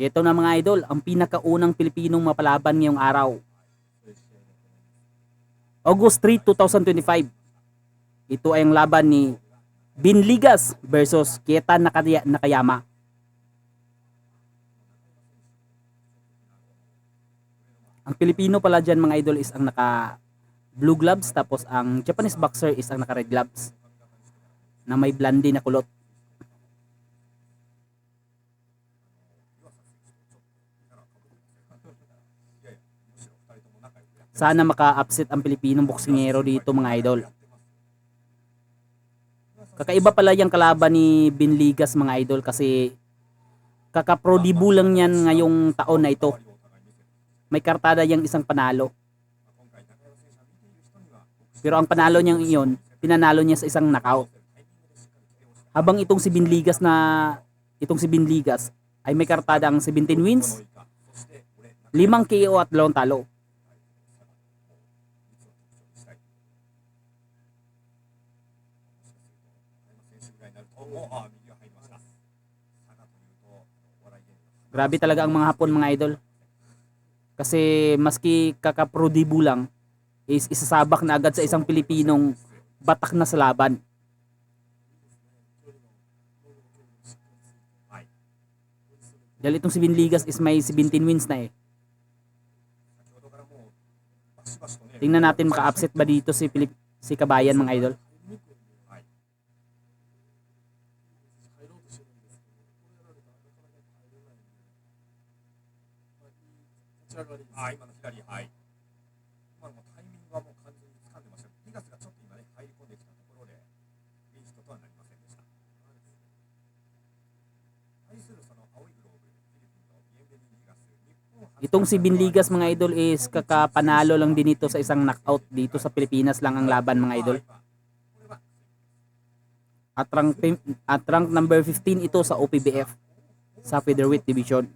Ito na mga idol, ang pinakaunang Pilipinong mapalaban ngayong araw. August 3, 2025. Ito ay ang laban ni Binligas versus Kieta Nakaya- Nakayama. Ang Pilipino pala dyan mga idol is ang naka blue gloves tapos ang Japanese boxer is ang naka red gloves na may blondie na kulot. Sana maka-upset ang Pilipinong boksingero dito mga idol. Kakaiba pala yung kalaban ni Binligas mga idol kasi kakaprodibu lang yan ngayong taon na ito. May kartada yung isang panalo. Pero ang panalo niya iyon, pinanalo niya sa isang knockout. Habang itong si Binligas na itong si Binligas ay may kartada ang 17 wins, 5 KO at 2 talo. もあ右が入りました佐賀というとお笑い芸人の Grabe talaga ang mga Hapon mga idol. Kasi maski kakaprodibu lang is isasabak na agad sa isang Pilipinong batak na sa laban. Dahil itong si Binligas is may 17 wins na eh. 先ほどからもうバシバシとね Tingnan natin maka-upset ba dito si Pilip, si Kabayan mga idol. 立ち上がりです。あ今の左はい今のもタイミングはもう完全に掴んでましたリガスがちょっと今ね入り込んできたところでリーチとはなりませんでした対するその青いグローブフィリピンのビエンベニリガス日本初 Itong si Binligas mga idol is kakapanalo lang din ito sa isang knockout dito sa Pilipinas lang ang laban mga idol. これは At rank, pim- at rank number 15 ito sa OPBF sa featherweight division.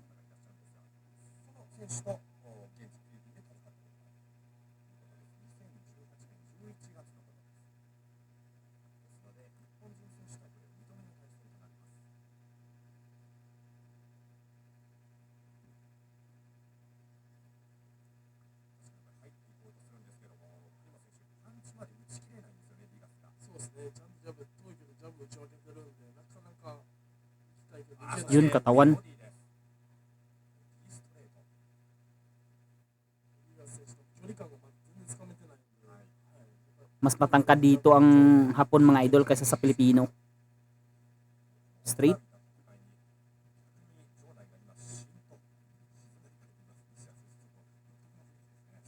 ですね、ちゃんとジャブ、遠いけどジャブ打ち分けてるんで、なかなか行きたいけど行けない。 Yun, katawan. ボディです右ストレートリーガス選手の距離感がまだ全然つかめてないんで、はいはいMas matangkad dito ang Hapon mga idol kaysa sa Pilipino. Straight.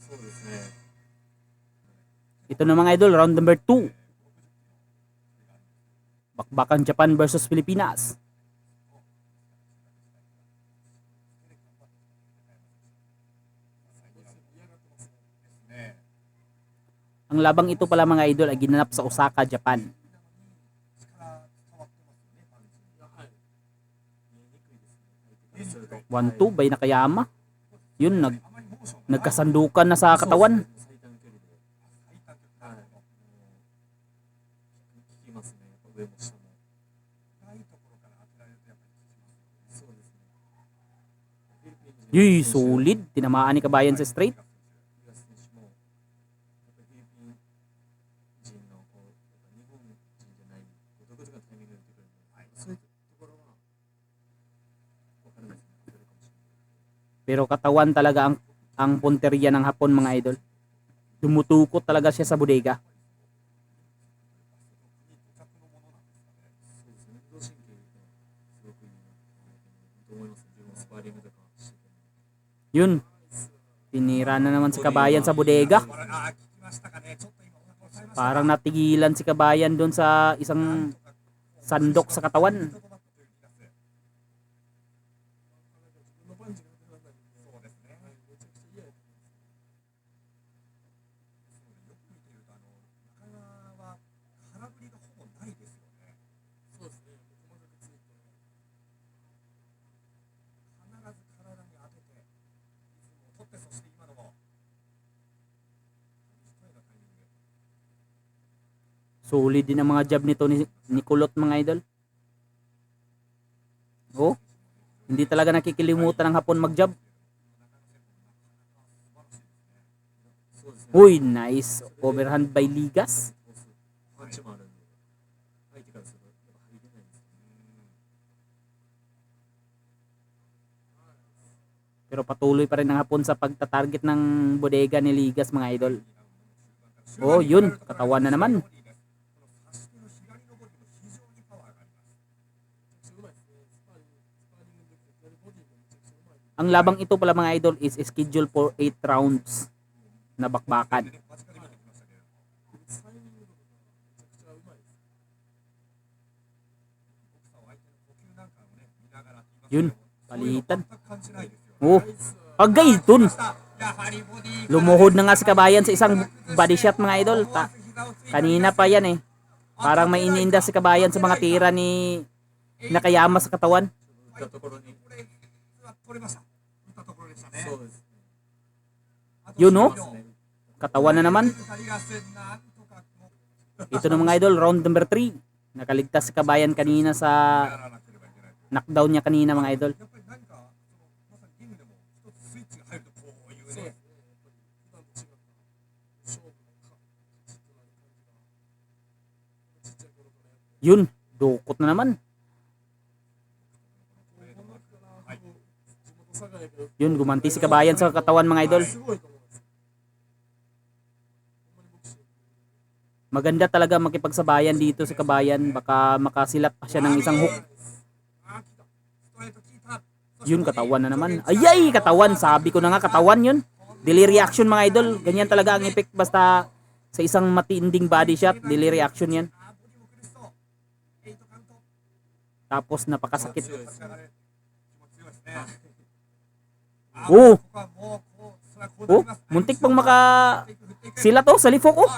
そうですね。 Ito na mga idol, round number 2. Bakbakan Japan versus Pilipinas. Ang labang ito pala mga idol ay ginanap sa Osaka, Japan. 1-2 by Nakayama. Yun, nag, nagkasandukan na sa katawan. っぱ日本人じゃない、こう独特なタイミングで打ってくるんで、そういうところは、わからないですね、当たるかもしれない。 Pero katawan talaga ang ang punteriya ng Hapon mga idol. Dumutukot talaga siya sa bodega. Yun. Pinira na naman si Kabayan sa bodega. Parang natigilan si Kabayan doon sa isang sandok sa katawan. Solid din ang mga job nito ni, ni Kulot mga idol. Oh, hindi talaga nakikilimutan ng hapon mag-job. Uy, nice. Overhand by Ligas. Pero patuloy pa rin ang hapon sa pagtatarget ng bodega ni Ligas mga idol. Oh, yun. Katawan na naman. Ang labang ito pala mga idol is scheduled for 8 rounds na bakbakan. Yun, palitan. Oh, agay dun. Lumuhod na nga si Kabayan sa isang body shot mga idol. Ta kanina pa yan eh. Parang may iniinda si Kabayan sa mga tira ni Nakayama sa katawan. Yun no? Katawan na naman. Ito na mga idol, round number 3. Nakaligtas si Kabayan kanina sa knockdown niya kanina mga idol. Yun, dukot na naman. Yun, gumanti si Kabayan sa katawan mga idol. Maganda talaga makipagsabayan dito sa Kabayan. Baka makasilap pa siya ng isang hook. Yun, katawan na naman. Ayay, katawan. Sabi ko na nga, katawan yun. Delay reaction mga idol. Ganyan talaga ang effect basta sa isang matinding body shot. Delay reaction yan. Tapos napakasakit. Oh. Oh, おおお muntik pang maka sila to sa lifo ko. Oh.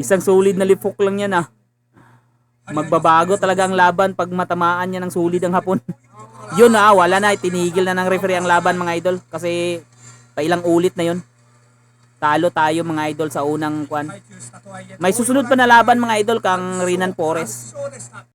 Isang solid na lifok lang yan ah. Magbabago talaga ang laban pag matamaan niya ng solid ang hapon. yun ah, wala na. Tinigil na ng referee ang laban mga idol. Kasi pailang ulit na yun. Talo tayo mga idol sa unang kwan. May susunod pa na laban mga idol kang Rinan Forest.